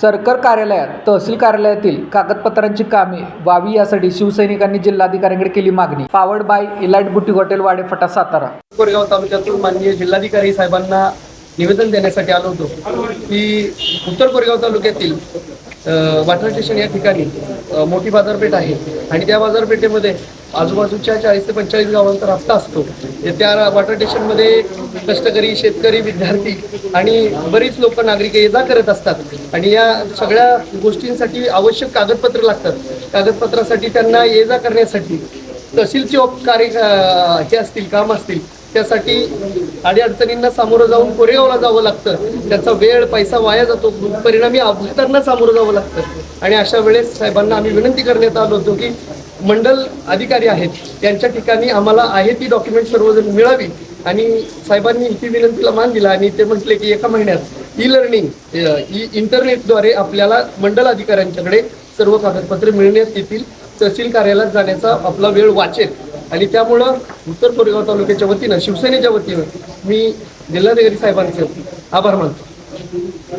सरकार कार्यालयात तहसील कार्यालयातील कागदपत्रांची कामे व्हावी यासाठी शिवसैनिकांनी जिल्हाधिकाऱ्यांकडे केली मागणी. Powered by elite beauty hotel Wadephata Satara. Koregaon तालुक्यातून माननीय जिल्हाधिकारी साहेबांना निवेदन देण्यासाठी आलो होतो की उत्तर कोरेगाव तालुक्यातील वाटर स्टेशन या ठिकाणी मोठी बाजारपेठ आहे. आणि त्या बाजारपेठेमध्ये आजूबाजूच्या चाळीस ते पंचेचाळीस गावांचा रस्ता असतो. त्या वॉटर स्टेशनमध्ये कष्टकरी शेतकरी विद्यार्थी आणि बरीच लोक नागरिक ये जा करत असतात. आणि या सगळ्या गोष्टींसाठी आवश्यक कागदपत्र लागतात. कागदपत्रासाठी त्यांना ये जा करण्यासाठी तहसीलचे कार्य हे असतील काम असतील त्यासाठी अडीअडचणींना सामोरं जाऊन कोरेगावला जावं लागतं. त्याचा वेळ पैसा वाया जातो. परिणामी अपघातांना सामोरं जावं लागतं. आणि अशा वेळेस साहेबांना आम्ही विनंती करण्यात आलो होतो की मंडल अधिकारी आहेत त्यांच्या ठिकाणी आम्हाला आहे ती डॉक्युमेंट सर्वजण मिळावी. आणि साहेबांनी ही विनंतीला मान दिला आणि ते म्हटले की एका महिन्यात ई लर्निंग ई इंटरनेटद्वारे आपल्याला मंडल अधिकाऱ्यांच्याकडे सर्व कागदपत्रे मिळण्यात येतील. तहसील कार्यालयात जाण्याचा आपला वेळ वाचेल. आणि त्यामुळं उत्तर कोरेगाव तालुक्याच्या वतीनं शिवसेनेच्या वतीनं मी जिल्हाधिकारी साहेबांचे आभार मानतो.